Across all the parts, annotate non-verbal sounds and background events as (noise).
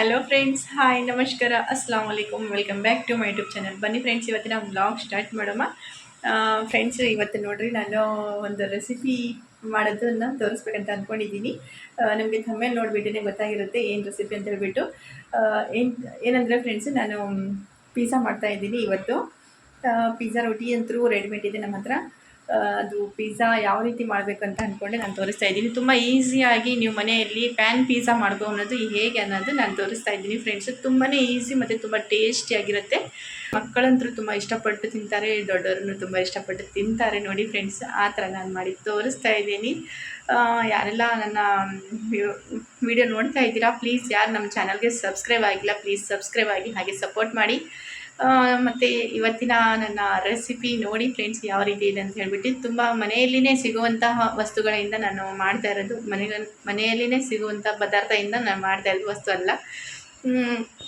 Hello friends hi ನಮಸ್ಕಾರ ಅಸ್ಲಾಂ ವಲೈಕಮ್ welcome back to my YouTube channel ಬನ್ನಿ ಫ್ರೆಂಡ್ಸ್ ಇವತ್ತಿನ ಬ್ಲಾಗ್ ಸ್ಟಾರ್ಟ್ ಮಾಡೋಣ. ಫ್ರೆಂಡ್ಸ್ ಇವತ್ತು ನೋಡಿರಿ ನಾನು ಒಂದು ರೆಸಿಪಿ ಮಾಡೋದನ್ನು ತೋರಿಸ್ಬೇಕಂತ ಅಂದ್ಕೊಂಡಿದ್ದೀನಿ ನಮಗೆ ತಮ್ಮೇಲೆ ನೋಡಿಬಿಟ್ಟೇ ಗೊತ್ತಾಗಿರುತ್ತೆ ಏನು ರೆಸಿಪಿ ಅಂತ ಹೇಳ್ಬಿಟ್ಟು. ಏನು, ಏನಂದರೆ ಫ್ರೆಂಡ್ಸ್ ನಾನು ಪಿಜ್ಜಾ ಮಾಡ್ತಾ ಇದ್ದೀನಿ ಇವತ್ತು. ಪಿಜ್ಜಾ ರೊಟ್ಟಿ ಅಂತೂ ರೆಡಿಮೇಡ್ ಇದೆ ನಮ್ಮ ಹತ್ರ. ಅದು ಪಿಜ್ಜಾ ಯಾವ ರೀತಿ ಮಾಡಬೇಕು ಅಂತ ಅಂದ್ಕೊಂಡೆ ನಾನು ತೋರಿಸ್ತಾ ಇದ್ದೀನಿ. ತುಂಬ ಈಸಿಯಾಗಿ ನೀವು ಮನೆಯಲ್ಲಿ ಪ್ಯಾನ್ ಪಿಜ್ಜಾ ಮಾಡ್ಕೊ ಅನ್ನೋದು ಹೇಗೆ ಅನ್ನೋದು ನಾನು ತೋರಿಸ್ತಾ ಇದ್ದೀನಿ ಫ್ರೆಂಡ್ಸ್ ತುಂಬಾ ಈಸಿ ಮತ್ತು ತುಂಬ ಟೇಸ್ಟಿಯಾಗಿರುತ್ತೆ ಮಕ್ಕಳಂತೂ ತುಂಬ ಇಷ್ಟಪಟ್ಟು ತಿಂತಾರೆ, ದೊಡ್ಡವ್ರನ್ನು ತುಂಬ ಇಷ್ಟಪಟ್ಟು ತಿಂತಾರೆ ನೋಡಿ ಫ್ರೆಂಡ್ಸ್ ಆ ಥರ ನಾನು ಮಾಡಿ ತೋರಿಸ್ತಾ ಇದ್ದೀನಿ. ಯಾರೆಲ್ಲ ನನ್ನ ವಿಡಿಯೋ ನೋಡ್ತಾ ಇದ್ದೀರಾ ಪ್ಲೀಸ್ ಯಾರು ನಮ್ಮ ಚಾನಲ್ಗೆ ಸಬ್ಸ್ಕ್ರೈಬ್ ಆಗಿಲ್ಲ ಪ್ಲೀಸ್ ಸಬ್ಸ್ಕ್ರೈಬ್ ಆಗಿ ಹಾಗೆ ಸಪೋರ್ಟ್ ಮಾಡಿ. ಮತ್ತು ಇವತ್ತಿನ ನನ್ನ ರೆಸಿಪಿ ನೋಡಿ ಫ್ರೆಂಡ್ಸ್ ಯಾವ ರೀತಿ ಇದೆ ಅಂತ ಹೇಳ್ಬಿಟ್ಟು ತುಂಬ ಮನೆಯಲ್ಲಿನೇ ಸಿಗುವಂತಹ ವಸ್ತುಗಳಿಂದ ನಾನು ಮಾಡ್ತಾ ಇರೋದು. ಮನೆಗ, ಮನೆಯಲ್ಲಿನೇ ಸಿಗುವಂಥ ಪದಾರ್ಥದಿಂದ ನಾನು ಮಾಡ್ತಾ ಇರೋದು ವಸ್ತು ಅಲ್ಲ.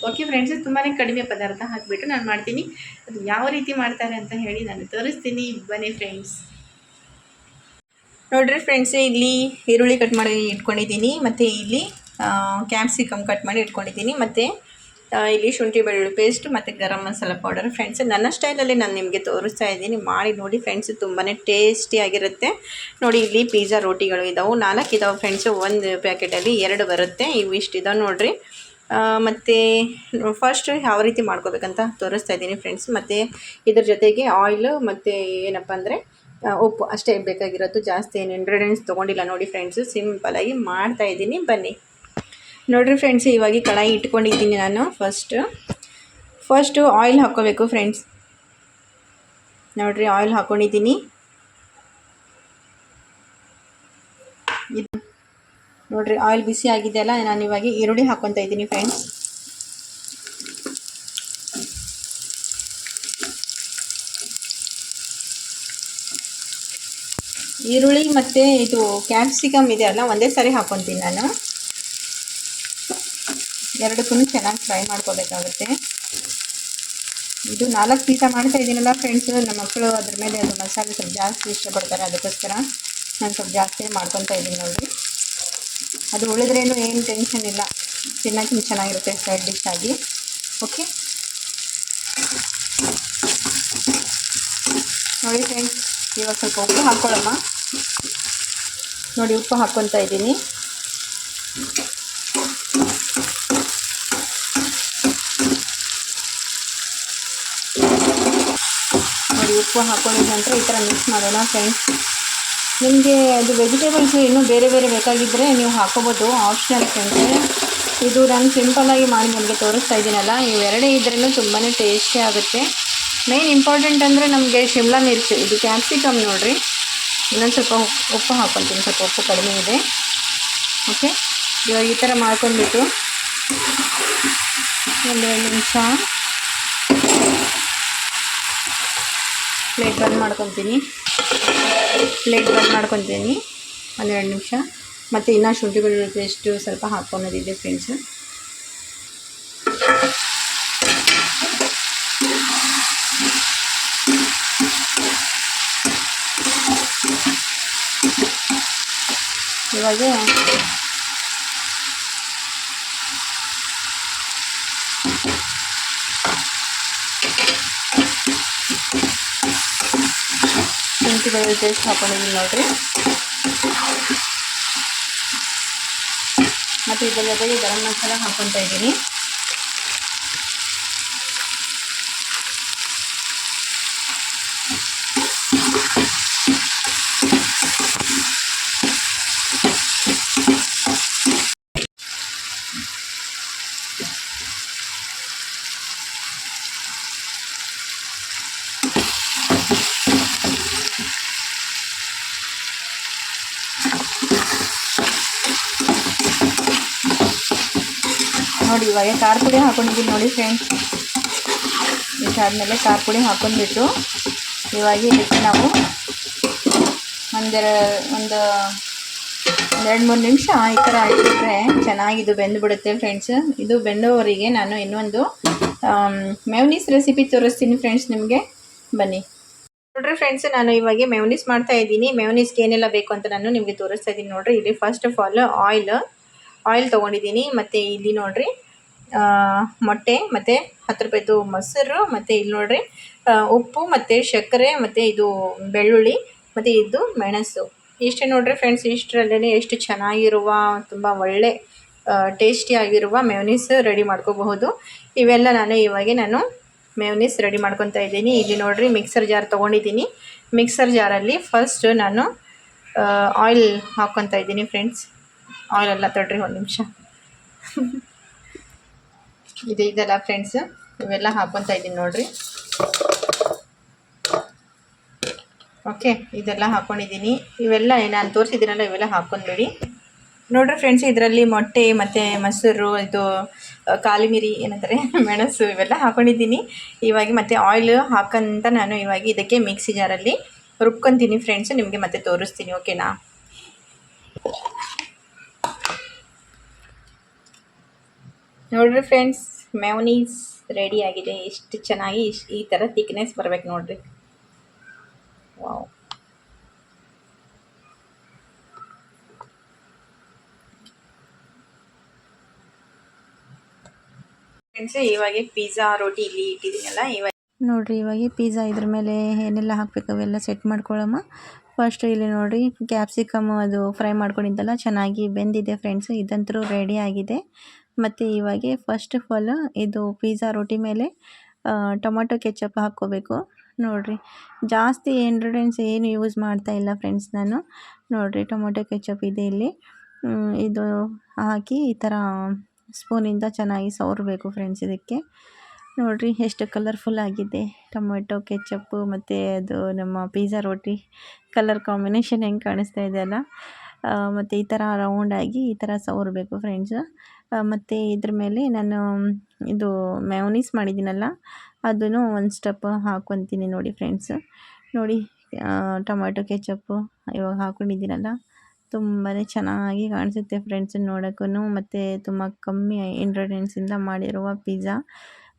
ಓಕೆ ಫ್ರೆಂಡ್ಸ್ ತುಂಬಾ ಕಡಿಮೆ ಪದಾರ್ಥ ಹಾಕಿಬಿಟ್ಟು ನಾನು ಮಾಡ್ತೀನಿ. ಅದು ಯಾವ ರೀತಿ ಮಾಡ್ತಾರೆ ಅಂತ ಹೇಳಿ ನಾನು ತೋರಿಸ್ತೀನಿ. ಬನ್ನಿ ಫ್ರೆಂಡ್ಸ್ ನೋಡ್ರಿ ಫ್ರೆಂಡ್ಸ್ ಇಲ್ಲಿ ಈರುಳ್ಳಿ ಕಟ್ ಮಾಡಿ ಇಟ್ಕೊಂಡಿದ್ದೀನಿ. ಮತ್ತು ಇಲ್ಲಿ ಕ್ಯಾಪ್ಸಿಕಮ್ ಕಟ್ ಮಾಡಿ ಇಟ್ಕೊಂಡಿದ್ದೀನಿ. ಮತ್ತು ಇಲ್ಲಿ ಶುಂಠಿ ಬೆಳ್ಳುಳ್ಳಿ ಪೇಸ್ಟ್ ಮತ್ತು ಗರಂ ಮಸಾಲ ಪೌಡರ್ ಫ್ರೆಂಡ್ಸ್ ನನ್ನ ಸ್ಟೈಲಲ್ಲಿ ನಾನು ನಿಮಗೆ ತೋರಿಸ್ತಾ ಇದ್ದೀನಿ. ಮಾಡಿ ನೋಡಿ ಫ್ರೆಂಡ್ಸ್ ತುಂಬಾ ಟೇಸ್ಟಿಯಾಗಿರುತ್ತೆ ನೋಡಿ, ಇಲ್ಲಿ ಪಿಜ್ಜಾ ರೋಟಿಗಳು ಇದ್ದಾವೆ ನಾಲ್ಕು ಇದಾವೆ ಫ್ರೆಂಡ್ಸು ಒಂದು ಪ್ಯಾಕೆಟಲ್ಲಿ ಎರಡು ಬರುತ್ತೆ. ಇವು ಇಷ್ಟು ಇದಾವೆ ನೋಡಿರಿ. ಮತ್ತು ಫಸ್ಟ್ ಯಾವ ರೀತಿ ಮಾಡ್ಕೋಬೇಕಂತ ತೋರಿಸ್ತಾ ಇದ್ದೀನಿ ಫ್ರೆಂಡ್ಸ್ ಮತ್ತು ಇದ್ರ ಜೊತೆಗೆ ಆಯಿಲು ಮತ್ತು ಏನಪ್ಪ ಅಂದರೆ ಉಪ್ಪು. ಅಷ್ಟೇ ಬೇಕಾಗಿರೋದು ಜಾಸ್ತಿ ಏನು ಇಂಗ್ರೀಡಿಯೆಂಟ್ಸ್ ತೊಗೊಂಡಿಲ್ಲ ನೋಡಿ ಫ್ರೆಂಡ್ಸು ಸಿಂಪಲಾಗಿ ಮಾಡ್ತಾಯಿದ್ದೀನಿ ಬನ್ನಿ. ನೋಡಿರಿ ಫ್ರೆಂಡ್ಸ್ ಇವಾಗ ಕಡಾಯಿ ಇಟ್ಕೊಂಡಿದ್ದೀನಿ ನಾನು ಫಸ್ಟ್ ಫಸ್ಟು ಆಯಿಲ್ ಹಾಕ್ಕೋಬೇಕು ಫ್ರೆಂಡ್ಸ್ ನೋಡಿರಿ ಆಯಿಲ್ ಹಾಕ್ಕೊಂಡಿದ್ದೀನಿ. ಇದು ನೋಡಿರಿ ಆಯಿಲ್ ಬಿಸಿ ಆಗಿದೆಯಲ್ಲ ನಾನು ಇವಾಗ ಈರುಳ್ಳಿ ಹಾಕ್ಕೊತಾ ಇದ್ದೀನಿ ಫ್ರೆಂಡ್ಸ್ ಈರುಳ್ಳಿ ಮತ್ತು ಇದು ಕ್ಯಾಪ್ಸಿಕಮ್ ಇದೆಯಲ್ಲ ಒಂದೇ ಸಾರಿ ಹಾಕ್ಕೊತೀನಿ ನಾನು. ಎರಡಕ್ಕೂ ಚೆನ್ನಾಗಿ ಫ್ರೈ ಮಾಡ್ಕೋಬೇಕಾಗುತ್ತೆ ಇದು ನಾಲ್ಕು ಪೀಸ ಮಾಡ್ತಾ ಇದ್ದೀನಲ್ಲ ಫ್ರೆಂಡ್ಸು ನಮ್ಮ ಮಕ್ಕಳು ಅದ್ರ ಮೇಲೆ ಅದು ಮಸಾಲೆ ಸ್ವಲ್ಪ ಜಾಸ್ತಿ ಇಷ್ಟಪಡ್ತಾರೆ, ಅದಕ್ಕೋಸ್ಕರ ನಾನು ಸ್ವಲ್ಪ ಜಾಸ್ತಿ ಮಾಡ್ಕೊತಾ ಇದ್ದೀನಿ ನೋಡಿ. ಅದು ಉಳಿದ್ರೇನು ಏನು ಟೆನ್ಷನ್ ಇಲ್ಲ. ತಿನ್ನೋಕೆ ಚೆನ್ನಾಗಿರುತ್ತೆ ಸೈಡ್ ಡಿಶ್ ಆಗಿ. ಓಕೆ ನೋಡಿ ಫ್ರೆಂಡ್ಸ್ ಇವಾಗ ಸ್ವಲ್ಪ ಉಪ್ಪು ಹಾಕ್ಕೊಳ್ಳಮ್ಮ ನೋಡಿ ಉಪ್ಪು ಹಾಕ್ಕೊತಾ ಇದ್ದೀನಿ ನೋಡಿ ಉಪ್ಪು ಹಾಕೊಂಡಿದ ನಂತರ ಈ ಥರ ಮಿಕ್ಸ್ ಮಾಡೋಣ ಫ್ರೆಂಡ್ಸ್ ನಿಮಗೆ ಅದು ವೆಜಿಟೇಬಲ್ಸು ಇನ್ನೂ ಬೇರೆ ಬೇರೆ ಬೇಕಾಗಿದ್ದರೆ ನೀವು ಹಾಕೋಬೋದು ಆಪ್ಷನಲ್ ಫ್ರೆಂಡ್ಸ್ ಇದು ನಾನು ಸಿಂಪಲ್ಲಾಗಿ ಮಾಡಿ ನಿಮಗೆ ತೋರಿಸ್ತಾ ಇದ್ದೀನಲ್ಲ ಇವೆರಡೇ ಇದ್ರೂ ತುಂಬಾ ಟೇಸ್ಟಿ ಆಗುತ್ತೆ. ಮೇನ್ ಇಂಪಾರ್ಟೆಂಟ್ ಅಂದರೆ ನಮಗೆ ಶಿಮ್ಲಾ ಮಿರ್ಚಿ, ಇದು ಕ್ಯಾಪ್ಸಿಕಮ್ ನೋಡಿರಿ. ಇನ್ನೊಂದು ಸ್ವಲ್ಪ ಉಪ್ಪು- ಹಾಕ್ಕೊತೀನಿ ಸ್ವಲ್ಪ ಉಪ್ಪು ಕಡಿಮೆ ಇದೆ. ಓಕೆ ಇವಾಗ ಈ ಥರ ಮಾಡ್ಕೊಂಡ್ಬಿಟ್ಟು ಒಂದೆರಡು ನಿಮಿಷ. ಪ್ಲೇಟ್ ಬಂದ್ ಮಾಡ್ಕೊತೀನಿ. ಪ್ಲೇಟ್ ಬಂದ್ ಮಾಡ್ಕೊತೀನಿ. ಒಂದೆರಡು ನಿಮಿಷ. ಮತ್ತು ಇನ್ನೂ ಶುಂಠಿ ಬೆಳ್ಳುಳ್ಳಿ ಪೇಸ್ಟು ಸ್ವಲ್ಪ ಹಾಕ್ಕೊಳೋದಿದೆ ಫ್ರೆಂಡ್ಸು. ಇವಾಗ ಬೆಳ್ಳುಳ್ಳಿ ಪೇಸ್ಟ್ ಹಾಕೊಂಡಿದ್ದೀನಿ ನೋಡಿರಿ. ಮತ್ತು ಇದರ ಜೊತೆಗೆ ಗರಂ ಮಸಾಲ ಹಾಕ್ಕೊತಾ ಇದ್ದೀನಿ. ನೋಡಿ, ಇವಾಗ ಖಾರ ಪುಡಿ ಹಾಕೊಂಡಿದ್ದೀನಿ ನೋಡಿ ಫ್ರೆಂಡ್ಸ್ ಇಷ್ಟಾದಮೇಲೆ ಖಾರ ಪುಡಿ ಹಾಕೊಂಡ್ಬಿಟ್ಟು ಇವಾಗ ಇದಕ್ಕೆ ನಾವು ಒಂದೆರ, ಒಂದು ಎರಡು ಮೂರು ನಿಮಿಷ ಈ ಥರ ಇಟ್ಟರೆ ಚೆನ್ನಾಗಿದು ಬೆಂದುಬಿಡುತ್ತೆ ಫ್ರೆಂಡ್ಸ್ ಇದು ಬೆಂದವರಿಗೆ ನಾನು ಇನ್ನೊಂದು ಮೆವನೀಸ್ ರೆಸಿಪಿ ತೋರಿಸ್ತೀನಿ ಫ್ರೆಂಡ್ಸ್ ನಿಮಗೆ. ಬನ್ನಿ. ನೋಡ್ರಿ ಫ್ರೆಂಡ್ಸ್ ನಾನು ಇವಾಗ ಮೆವನೀಸ್ ಮಾಡ್ತಾ ಇದ್ದೀನಿ. ಮೆವನೀಸ್ಗೆ ಏನೆಲ್ಲ ಬೇಕು ಅಂತ ನಾನು ನಿಮಗೆ ತೋರಿಸ್ತಾ ಇದ್ದೀನಿ ನೋಡ್ರಿ. ಇಲ್ಲಿ first of all oil oil ತೊಗೊಂಡಿದ್ದೀನಿ. ಮತ್ತು ಇಲ್ಲಿ ನೋಡ್ರಿ. ಮೊಟ್ಟೆ, ಮತ್ತು ಹತ್ತು ರೂಪಾಯಿದು ಮೊಸರು, ಮತ್ತು ಇಲ್ಲಿ ನೋಡ್ರಿ ಉಪ್ಪು, ಮತ್ತು ಸಕ್ಕರೆ ಮತ್ತು ಇದು ಬೆಳ್ಳುಳ್ಳಿ, ಮತ್ತು ಇದು ಮೆಣಸು. ಇಷ್ಟೇ ನೋಡ್ರಿ ಫ್ರೆಂಡ್ಸ್ ಇಷ್ಟರಲ್ಲೇ ಎಷ್ಟು ಚೆನ್ನಾಗಿರುವ, ತುಂಬ ಒಳ್ಳೆ ಟೇಸ್ಟಿಯಾಗಿರುವ ಮೆವನೀಸ್ ರೆಡಿ ಮಾಡ್ಕೋಬಹುದು. ಇವೆಲ್ಲ ನಾನು ಇವಾಗ ನಾನು ಮೆವನೀಸ್ ರೆಡಿ ಮಾಡ್ಕೊತಾ ಇದ್ದೀನಿ. ಇಲ್ಲಿ ನೋಡ್ರಿ ಮಿಕ್ಸರ್ ಜಾರ್ ತೊಗೊಂಡಿದ್ದೀನಿ. ಮಿಕ್ಸರ್ ಜಾರಲ್ಲಿ ಫಸ್ಟ್ ನಾನು ಆಯಿಲ್ ಹಾಕ್ಕೊತಾ ಇದ್ದೀನಿ ಫ್ರೆಂಡ್ಸ್. ಆಯಿಲ್ ಎಲ್ಲ ತೊಡ್ರಿ ಒಂದು ನಿಮಿಷ. (laughs) ಇದು ಇದೆಲ್ಲ ಫ್ರೆಂಡ್ಸ್ ಇವೆಲ್ಲ ಹಾಕ್ಕೊತಾ ಇದ್ದೀನಿ ನೋಡ್ರಿ. ಓಕೆ ಇದೆಲ್ಲ ಹಾಕೊಂಡಿದ್ದೀನಿ. ಇವೆಲ್ಲ ನಾನು ತೋರಿಸಿದ್ದೀನಲ್ಲ, ಇವೆಲ್ಲ ಹಾಕೊಂಡ್ಬಿಡಿ. ನೋಡ್ರಿ ಫ್ರೆಂಡ್ಸ್ ಇದರಲ್ಲಿ ಮೊಟ್ಟೆ, ಮತ್ತು ಮೊಸರು, ಇದು ಕಾಲಿಮಿರಿ ಕಾಲಿ ಮಿರಿ ಏನಂತಾರೆ, (laughs) ಮೆಣಸು ಇವೆಲ್ಲ ಹಾಕ್ಕೊಂಡಿದ್ದೀನಿ ಇವಾಗ ಮತ್ತು ಆಯಿಲ್ ಹಾಕಂತ ನಾನು ಇವಾಗ ಇದಕ್ಕೆ ಮಿಕ್ಸಿ ಜಾರಲ್ಲಿ ರುಬ್ಕೊತೀನಿ ಫ್ರೆಂಡ್ಸ್ ನಿಮಗೆ ಮತ್ತೆ ತೋರಿಸ್ತೀನಿ ಓಕೆನಾ ನೋಡ್ರಿ ಫ್ರೆಂಡ್ಸ್ ಮ್ಯಾವನೀಸ್ ರೆಡಿ ಆಗಿದೆ. ಎಷ್ಟು ಚೆನ್ನಾಗಿ ಈ ಥರ ಥಿಕ್ನೆಸ್ ಬರಬೇಕು ನೋಡ್ರಿ. ವಾವ್ ಫ್ರೆಂಡ್ಸ್ ಇವಾಗ ಪಿಜ್ಜಾ ರೋಟಿ ಇಲ್ಲಿ ಇವಾಗ ನೋಡಿರಿ, ಇವಾಗ ಪಿಜ್ಜಾ ಇದ್ರ ಮೇಲೆ ಏನೆಲ್ಲ ಹಾಕ್ಬೇಕು ಅವೆಲ್ಲ ಸೆಟ್ ಮಾಡ್ಕೊಳ್ಳಮ್ಮ ಫಸ್ಟ್ ಇಲ್ಲಿ ನೋಡಿ ಕ್ಯಾಪ್ಸಿಕಮ್ ಅದು ಫ್ರೈ ಮಾಡ್ಕೊಂಡಿದ್ದಲ್ಲ, ಚೆನ್ನಾಗಿ ಬೆಂದಿದೆ ಫ್ರೆಂಡ್ಸ್ ಇದಂತರೂ ರೆಡಿ ಆಗಿದೆ. ಮತ್ತು ಇವಾಗೆ ಫಸ್ಟ್ ಆಫ್ ಆಲ್ ಇದು ಪಿಜ್ಜಾ ರೊಟ್ಟಿ ಮೇಲೆ ಟೊಮೊಟೊ ಕೆಚಪ್ ಹಾಕ್ಕೋಬೇಕು. ನೋಡಿರಿ, ಜಾಸ್ತಿ ಇಂಗ್ರೀಡಿಯೆಂಟ್ಸ್ ಏನು ಯೂಸ್ ಮಾಡ್ತಾ ಇಲ್ಲ ಫ್ರೆಂಡ್ಸ್ ನಾನು. ನೋಡಿರಿ ಟೊಮೊಟೊ ಕೆಚಪ್ ಇದೆ ಇಲ್ಲಿ. ಇದು ಹಾಕಿ ಈ ಥರ ಸ್ಪೂನಿಂದ ಚೆನ್ನಾಗಿ ಸವರಬೇಕು ಫ್ರೆಂಡ್ಸ್ ಇದಕ್ಕೆ. ನೋಡಿರಿ, ಎಷ್ಟು ಕಲರ್ಫುಲ್ ಆಗಿದೆ. ಟೊಮೆಟೊ ಕೆಚಪ್ಪು ಮತ್ತು ಅದು ನಮ್ಮ ಪಿಜ್ಜಾ ರೊಟ್ಟಿ ಕಲರ್ ಕಾಂಬಿನೇಷನ್ ಹೆಂಗೆ ಕಾಣಿಸ್ತಾ ಇದೆ ಅಲ್ಲ? ಮತ್ತು ಈ ಥರ ರೌಂಡಾಗಿ ಈ ಥರ ಸವರಬೇಕು ಫ್ರೆಂಡ್ಸ್ ಮತ್ತು ಇದ್ರ ಮೇಲೆ ನಾನು ಇದು ಮ್ಯಾವನೀಸ್ ಮಾಡಿದ್ದೀನಲ್ಲ, ಅದನ್ನು ಒಂದು ಸ್ಟೆಪ್ ಹಾಕ್ಕೊತೀನಿ ನೋಡಿ ಫ್ರೆಂಡ್ಸ್ ನೋಡಿ ಟೊಮ್ಯಾಟೊ ಕೆಚಪ್ಪು ಇವಾಗ ಹಾಕ್ಕೊಂಡಿದ್ದೀನಲ್ಲ ತುಂಬಾ ಚೆನ್ನಾಗಿ ಕಾಣಿಸುತ್ತೆ ಫ್ರೆಂಡ್ಸ್ ನೋಡೋಕ್ಕೂ ಮತ್ತು ತುಂಬ ಕಮ್ಮಿ ಇಂಗ್ರೀಡಿಯೆಂಟ್ಸಿಂದ ಮಾಡಿರುವ ಪಿಜ್ಜಾ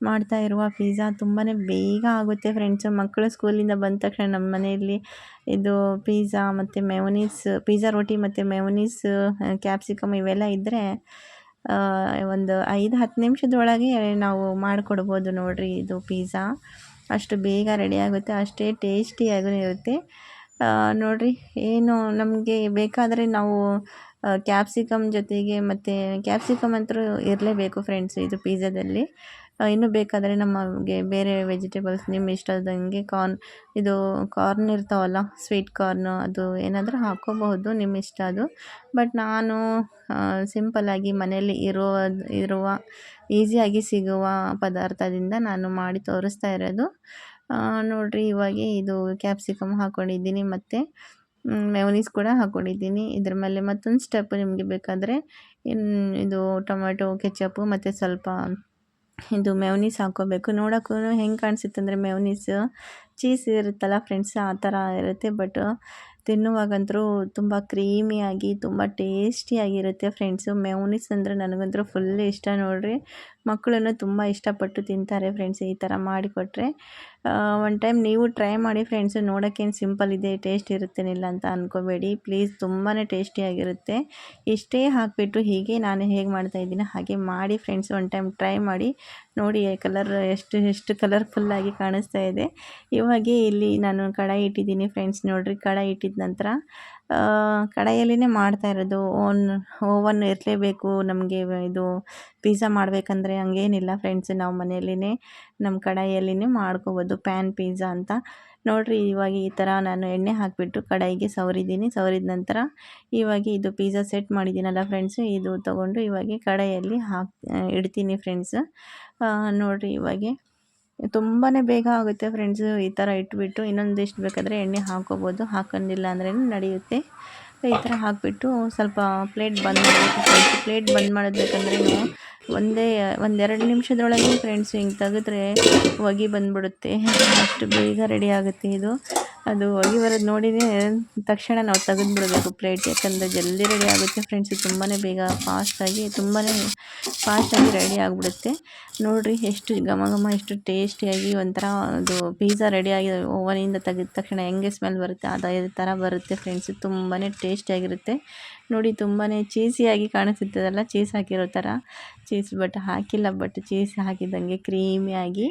ಮಾಡ್ತಾ ಇರುವ ಪಿಜ್ಜಾ ತುಂಬಾ ಬೇಗ ಆಗುತ್ತೆ ಫ್ರೆಂಡ್ಸ್ ಮಕ್ಕಳು ಸ್ಕೂಲಿಂದ ಬಂದ ತಕ್ಷಣ ನಮ್ಮ ಮನೆಯಲ್ಲಿ ಇದು ಪಿಜ್ಜಾ ಮತ್ತು ಮೆವನೀಸ್ ಪಿಜ್ಜಾ ರೋಟಿ ಮತ್ತು ಮೆವನೀಸ್ ಕ್ಯಾಪ್ಸಿಕಮ್ ಇವೆಲ್ಲ ಇದ್ದರೆ ಒಂದು ಐದು ಹತ್ತು ನಿಮಿಷದೊಳಗೆ ನಾವು ಮಾಡಿಕೊಡ್ಬೋದು ನೋಡಿರಿ ಇದು ಪಿಜ್ಜಾ. ಅಷ್ಟು ಬೇಗ ರೆಡಿ ಆಗುತ್ತೆ ಅಷ್ಟೇ ಟೇಸ್ಟಿಯಾಗೂ ಇರುತ್ತೆ. ನೋಡಿರಿ ಏನು ನಮಗೆ ಬೇಕಾದರೆ ನಾವು ಕ್ಯಾಪ್ಸಿಕಮ್ ಜೊತೆಗೆ ಮತ್ತು ಕ್ಯಾಪ್ಸಿಕಮ್ ಅಂತೂ ಇರಲೇಬೇಕು ಫ್ರೆಂಡ್ಸ್ ಇದು ಪಿಜ್ಜಾದಲ್ಲಿ. ಆ, ಇನ್ನೂ ಬೇಕಾದರೆ ನಮಗೆ ಬೇರೆ ವೆಜಿಟೇಬಲ್ಸ್ ನಿಮ್ಮ ಇಷ್ಟದಂಗೆ ಕಾರ್ನ್, ಇದು ಕಾರ್ನ್ ಇರ್ತಾವಲ್ಲ, ಸ್ವೀಟ್ ಕಾರ್ನ್ ಅದು ಏನಾದರೂ ಹಾಕ್ಕೋಬಹುದು ನಿಮ್ಮ ಇಷ್ಟ ಅದು. ಬಟ್ ನಾನು ಸಿಂಪಲ್ಲಾಗಿ ಮನೆಯಲ್ಲಿ ಇರೋ, ಇರುವ, ಈಸಿಯಾಗಿ ಸಿಗುವ ಪದಾರ್ಥದಿಂದ ನಾನು ಮಾಡಿ ತೋರಿಸ್ತಾ ಇರೋದು. ನೋಡಿರಿ ಇವಾಗ ಇದು ಕ್ಯಾಪ್ಸಿಕಮ್ ಹಾಕ್ಕೊಂಡಿದ್ದೀನಿ ಮತ್ತು ಮೆವನೀಸ್ ಕೂಡ ಹಾಕ್ಕೊಂಡಿದ್ದೀನಿ ಇದ್ರ ಮೇಲೆ ಮತ್ತೊಂದು ಸ್ಟೆಪ್ ನಿಮಗೆ ಬೇಕಾದರೆ ಇದು ಟೊಮೆಟೊ ಕೆಚಪ್ಪು ಮತ್ತು ಸ್ವಲ್ಪ ಇದು ಮೆವ್ನೀಸ್ ಹಾಕ್ಕೋಬೇಕು. ನೋಡೋಕ್ಕೂ ಹೆಂಗೆ ಕಾಣಿಸುತ್ತೆ ಅಂದರೆ ಮೆವ್ನೀಸ್ ಚೀಸ್ ಇರುತ್ತಲ್ಲ ಫ್ರೆಂಡ್ಸ್ ಆ ಥರ ಇರುತ್ತೆ. ಬಟ್ ತಿನ್ನುವಾಗಂತೂ ತುಂಬ ಕ್ರೀಮಿಯಾಗಿ ತುಂಬ ಟೇಸ್ಟಿಯಾಗಿರುತ್ತೆ ಫ್ರೆಂಡ್ಸು ಮೆವ್ನೀಸ್ ಅಂದರೆ ನನಗಂತೂ ಫುಲ್ ಇಷ್ಟ ನೋಡಿರಿ. ಮಕ್ಕಳನ್ನು ತುಂಬ ಇಷ್ಟಪಟ್ಟು ತಿಂತಾರೆ ಫ್ರೆಂಡ್ಸ್ ಈ ಥರ ಮಾಡಿಕೊಟ್ರೆ. ಒನ್ ಟೈಮ್ ನೀವು ಟ್ರೈ ಮಾಡಿ ಫ್ರೆಂಡ್ಸು ನೋಡೋಕ್ಕೇನು ಸಿಂಪಲ್ ಇದೆ ಟೇಸ್ಟ್ ಇರುತ್ತೇನಿಲ್ಲ ಅಂತ ಅಂದ್ಕೋಬೇಡಿ ಪ್ಲೀಸ್ ತುಂಬಾ ಟೇಸ್ಟಿಯಾಗಿರುತ್ತೆ ಇಷ್ಟೇ ಹಾಕಿಬಿಟ್ಟು ಹೀಗೆ ನಾನು ಹೇಗೆ ಮಾಡ್ತಾ ಇದ್ದೀನಿ ಹಾಗೆ ಮಾಡಿ ಫ್ರೆಂಡ್ಸ್ ಒನ್ ಟೈಮ್ ಟ್ರೈ ಮಾಡಿ ನೋಡಿ ಕಲರ್ ಎಷ್ಟು ಎಷ್ಟು ಕಲರ್ಫುಲ್ಲಾಗಿ ಕಾಣಿಸ್ತಾ ಇದೆ. ಇವಾಗೆ ಇಲ್ಲಿ ನಾನು ಕಡಾಯಿ ಇಟ್ಟಿದ್ದೀನಿ ಫ್ರೆಂಡ್ಸ್ ನೋಡಿರಿ, ಕಡಾಯಿ ಇಟ್ಟಿದ ನಂತರ ಕಡಾಯಲ್ಲಿನೇ ಮಾಡ್ತಾ ಇರೋದು. ಓನ್, ಓವನ್ ಇರಲೇಬೇಕು ನಮಗೆ ಇದು ಪಿಜ್ಜಾ ಮಾಡಬೇಕಂದ್ರೆ ಹಂಗೇನಿಲ್ಲ ಫ್ರೆಂಡ್ಸ್, ನಾವು ಮನೆಯಲ್ಲಿನೇ ನಮ್ಮ ಕಡಾಯಲ್ಲಿನೇ ಮಾಡ್ಕೋಬೋದು ಪ್ಯಾನ್ ಪಿಜ್ಜಾ ಅಂತ. ನೋಡಿರಿ, ಇವಾಗ ಈ ಥರ ನಾನು ಎಣ್ಣೆ ಹಾಕಿಬಿಟ್ಟು ಕಡಾಯಿಗೆ ಸವರಿದ್ದೀನಿ. ಸವರಿದ ನಂತರ ಇವಾಗ ಇದು ಪಿಝಾ ಸೆಟ್ ಮಾಡಿದ್ದೀನಲ್ಲ ಫ್ರೆಂಡ್ಸು, ಇದು ತೊಗೊಂಡು ಇವಾಗ ಕಡಾಯಲ್ಲಿ ಹಾಕಿ, ಇಡ್ತೀನಿ ಫ್ರೆಂಡ್ಸ್. ನೋಡಿರಿ ಇವಾಗೆ ತುಂಬಾ ಬೇಗ ಆಗುತ್ತೆ ಫ್ರೆಂಡ್ಸು ಈ ಥರ ಇಟ್ಬಿಟ್ಟು ಇನ್ನೊಂದಿಷ್ಟು ಬೇಕಾದರೆ ಎಣ್ಣೆ ಹಾಕೋಬೋದು. ಹಾಕೊಂಡಿಲ್ಲ ಅಂದ್ರೇ ನಡೆಯುತ್ತೆ? ಈ ಥರ ಹಾಕಿಬಿಟ್ಟು ಸ್ವಲ್ಪ ಪ್ಲೇಟ್ ಬಂದ್ ಮಾಡಬೇಕು. ಪ್ಲೇಟ್ ಬಂದ್ ಮಾಡಬೇಕಂದ್ರೆ ಒಂದೇ, ಒಂದೆರಡು ನಿಮಿಷದೊಳಗೆ ಫ್ರೆಂಡ್ಸ್ ಹಿಂಗೆ ತೆಗೆದ್ರೆ ಹೊಗೆ ಬಂದ್ಬಿಡುತ್ತೆ. ಅಷ್ಟು ಬೇಗ ರೆಡಿ ಆಗುತ್ತೆ ಇದು. ಅದು ಹೊಗೆ ಬರೋದು ನೋಡಿದ್ರೆ ತಕ್ಷಣ ನಾವು ತೆಗೆದ್ಬಿಡ್ಬೇಕು ಪ್ಲೇಟ್ ಯಾಕಂದರೆ ಜಲ್ದಿ ರೆಡಿ ಆಗುತ್ತೆ ಫ್ರೆಂಡ್ಸ್ ತುಂಬಾ ಬೇಗ ಫಾಸ್ಟಾಗಿ ತುಂಬಾ ಫಾಸ್ಟಾಗಿ ರೆಡಿ ಆಗಿಬಿಡುತ್ತೆ. ನೋಡಿರಿ ಎಷ್ಟು ಘಮ ಘಮ, ಎಷ್ಟು ಟೇಸ್ಟಿಯಾಗಿ ಒಂಥರ ಅದು ಪಿಜ್ಜಾ ರೆಡಿಯಾಗಿ ಓವನಿಂದ ತೆಗೆದ ತಕ್ಷಣ ಹೆಂಗೆ ಸ್ಮೆಲ್ ಬರುತ್ತೆ, ಅದೇ ಥರ ಬರುತ್ತೆ ಫ್ರೆಂಡ್ಸ್ ತುಂಬಾ ಟೇಸ್ಟಿಯಾಗಿರುತ್ತೆ ನೋಡಿ ತುಂಬಾ ಚೀಸಿಯಾಗಿ ಕಾಣಿಸುತ್ತದಲ್ಲ ಚೀಸ್ ಹಾಕಿರೋ ಥರ ಚೀಸ್ ಬಟ್ ಹಾಕಿಲ್ಲ ಬಟ್ ಚೀಸ್ ಹಾಕಿದಂಗೆ ಕ್ರೀಮಿಯಾಗಿ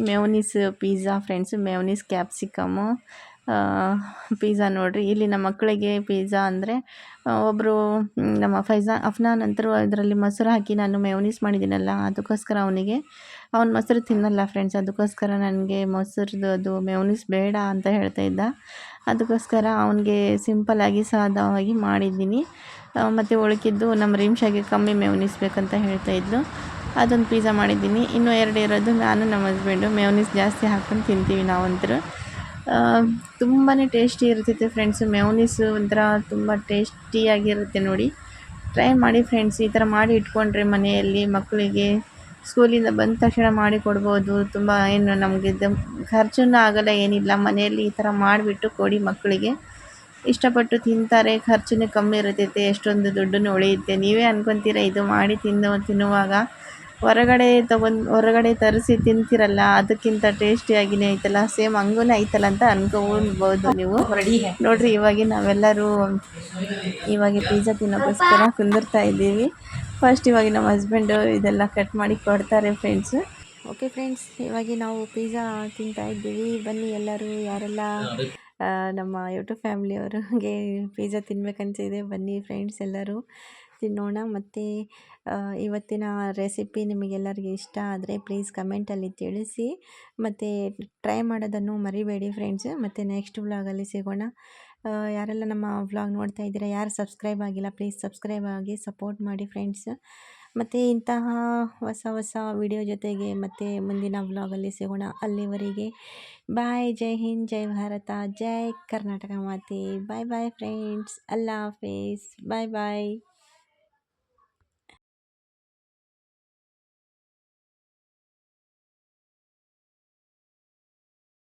mayonnaise pizza friends mayonnaise capsicum pizza ನೋಡಿರಿ. ಇಲ್ಲಿ ನಮ್ಮ ಮಕ್ಕಳಿಗೆ ಪಿಜ್ಜಾ ಅಂದರೆ ಒಬ್ಬರು ನಮ್ಮ ಫೈಜಾ, ಅಫ್ನಾನ್ ಅಂತರೂ ಅದರಲ್ಲಿ ಮೊಸರು ಹಾಕಿ ನಾನು ಮೆಯೋನೀಸ್ ಮಾಡಿದ್ದೀನಲ್ಲ, ಅದಕ್ಕೋಸ್ಕರ ಅವನಿಗೆ, ಅವ್ನು ಮೊಸರು ತಿನ್ನಲ್ಲ ಫ್ರೆಂಡ್ಸ್ ಅದಕ್ಕೋಸ್ಕರ ನನಗೆ ಮೊಸರದ್ದು ಅದು ಮೆಯೋನೀಸ್ ಬೇಡ ಅಂತ ಹೇಳ್ತಾ ಇದ್ದ. ಅದಕ್ಕೋಸ್ಕರ ಅವನಿಗೆ ಸಿಂಪಲಾಗಿ ಸಾದವಾಗಿ ಮಾಡಿದ್ದೀನಿ. ಮತ್ತು ಉಳ್ಕಿದ್ದು ನಮ್ಮ ರಿಮ್ಷಾಗೆ ಕಮ್ಮಿ ಮೆಯೋನೀಸ್ ಬೇಕಂತ ಹೇಳ್ತಾ ಇದ್ಲು. ಅದೊಂದು ಪಿಜ್ಜಾ ಮಾಡಿದ್ದೀನಿ. ಇನ್ನೂ ಎರಡು ಇರೋದು ನಾನು, ನಮ್ಮ ಹಸ್ಬೆಂಡು ಮೆಯೋನೀಸ್ ಜಾಸ್ತಿ ಹಾಕ್ಕೊಂಡು ತಿಂತೀವಿ ನಾವಂತರೂ. ತುಂಬಾ ಟೇಸ್ಟಿ ಇರ್ತೈತೆ ಫ್ರೆಂಡ್ಸು ಮೆಯೋನೀಸು ಒಂಥರ ತುಂಬ ಟೇಸ್ಟಿಯಾಗಿರುತ್ತೆ ನೋಡಿ. ಟ್ರೈ ಮಾಡಿ ಫ್ರೆಂಡ್ಸ್ ಈ ಥರ ಮಾಡಿ ಇಟ್ಕೊಂಡ್ರೆ ಮನೆಯಲ್ಲಿ ಮಕ್ಕಳಿಗೆ ಸ್ಕೂಲಿಂದ ಬಂದ ತಕ್ಷಣ ಮಾಡಿ ಕೊಡ್ಬೋದು. ತುಂಬ ಏನು ನಮಗೆ ಖರ್ಚನ್ನು ಆಗಲ್ಲ, ಏನಿಲ್ಲ. ಮನೆಯಲ್ಲಿ ಈ ಥರ ಮಾಡಿಬಿಟ್ಟು ಕೊಡಿ ಮಕ್ಕಳಿಗೆ. ಇಷ್ಟಪಟ್ಟು ತಿಂತಾರೆ ಖರ್ಚು ಕಮ್ಮಿ ಇರ್ತೈತೆ ಎಷ್ಟೊಂದು ದುಡ್ಡನ್ನು ಉಳಿಯುತ್ತೆ. ನೀವೇ ಅನ್ಕೊತೀರ, ಇದು ಮಾಡಿ ತಿನ್ನು ತಿನ್ನುವಾಗ? ಹೊರಗಡೆ ತಗೊಂಡು, ಹೊರಗಡೆ ತರಿಸಿ ತಿಂತೀರಲ್ಲ, ಅದಕ್ಕಿಂತ ಟೇಸ್ಟಿಯಾಗಿನೇ ಐತಲ್ಲ ಸೇಮ್ ಹಂಗೂ ಐತಲ್ಲ ಅಂತ ಅನ್ಕೋಬೋದು ನೀವು. ನೋಡ್ರಿ ಇವಾಗ ನಾವೆಲ್ಲರೂ ಇವಾಗ ಪಿಜ್ಜಾ ತಿನ್ನೋಕ್ಕೋಸ್ಕರ ಕುಂದಿರ್ತಾ ಇದ್ದೀವಿ. ಫಸ್ಟ್ ಇವಾಗ ನಮ್ಮ ಹಸ್ಬೆಂಡು ಇದೆಲ್ಲ ಕಟ್ ಮಾಡಿ ಕೊಡ್ತಾರೆ ಫ್ರೆಂಡ್ಸ್ ಓಕೆ ಫ್ರೆಂಡ್ಸ್ ಇವಾಗ ನಾವು ಪಿಜ್ಜಾ ತಿಂತಾ ಇದ್ದೀವಿ. ಬನ್ನಿ ಎಲ್ಲರೂ, ಯಾರೆಲ್ಲ ನಮ್ಮ ಯೂಟ್ಯೂಬ್ ಫ್ಯಾಮ್ಲಿಯವ್ರಿಗೆ ಪಿಜ್ಜಾ ತಿನ್ಬೇಕನ್ಸಿದೆ ಬನ್ನಿ ಫ್ರೆಂಡ್ಸ್ ಎಲ್ಲರೂ. ತಿನ್ನೋಣ ಮತ್ತು ಇವತ್ತಿನ ರೆಸಿಪಿ ನಿಮಗೆಲ್ಲರಿಗೆ ಇಷ್ಟ ಆದರೆ ಪ್ಲೀಸ್ ಕಮೆಂಟಲ್ಲಿ ತಿಳಿಸಿ. ಮತ್ತು ಟ್ರೈ ಮಾಡೋದನ್ನು ಮರಿಬೇಡಿ ಫ್ರೆಂಡ್ಸ್ ಮತ್ತು ನೆಕ್ಸ್ಟ್ ವ್ಲಾಗಲ್ಲಿ ಸಿಗೋಣ. ಯಾರೆಲ್ಲ ನಮ್ಮ ವ್ಲಾಗ್ ನೋಡ್ತಾ ಇದ್ದೀರಾ, ಯಾರು ಸಬ್ಸ್ಕ್ರೈಬ್ ಆಗಿಲ್ಲ ಪ್ಲೀಸ್ ಸಬ್ಸ್ಕ್ರೈಬ್ ಆಗಿ ಸಪೋರ್ಟ್ ಮಾಡಿ ಫ್ರೆಂಡ್ಸ್ ಮತ್ತು, ಇಂತಹ ಹೊಸ ಹೊಸ ವಿಡಿಯೋ ಜೊತೆಗೆ ಮತ್ತು ಮುಂದಿನ ವ್ಲಾಗಲ್ಲಿ ಸಿಗೋಣ. ಅಲ್ಲಿವರೆಗೆ ಬಾಯ್ ಜೈ ಹಿಂದ್, ಜೈ ಭಾರತ, ಜೈ ಕರ್ನಾಟಕ ಮಾತೆ. ಬಾಯ್ ಬಾಯ್ ಫ್ರೆಂಡ್ಸ್ ಅಲ್ಲಾ ಹಾಫೀಸ್. ಬಾಯ್ ಬಾಯ್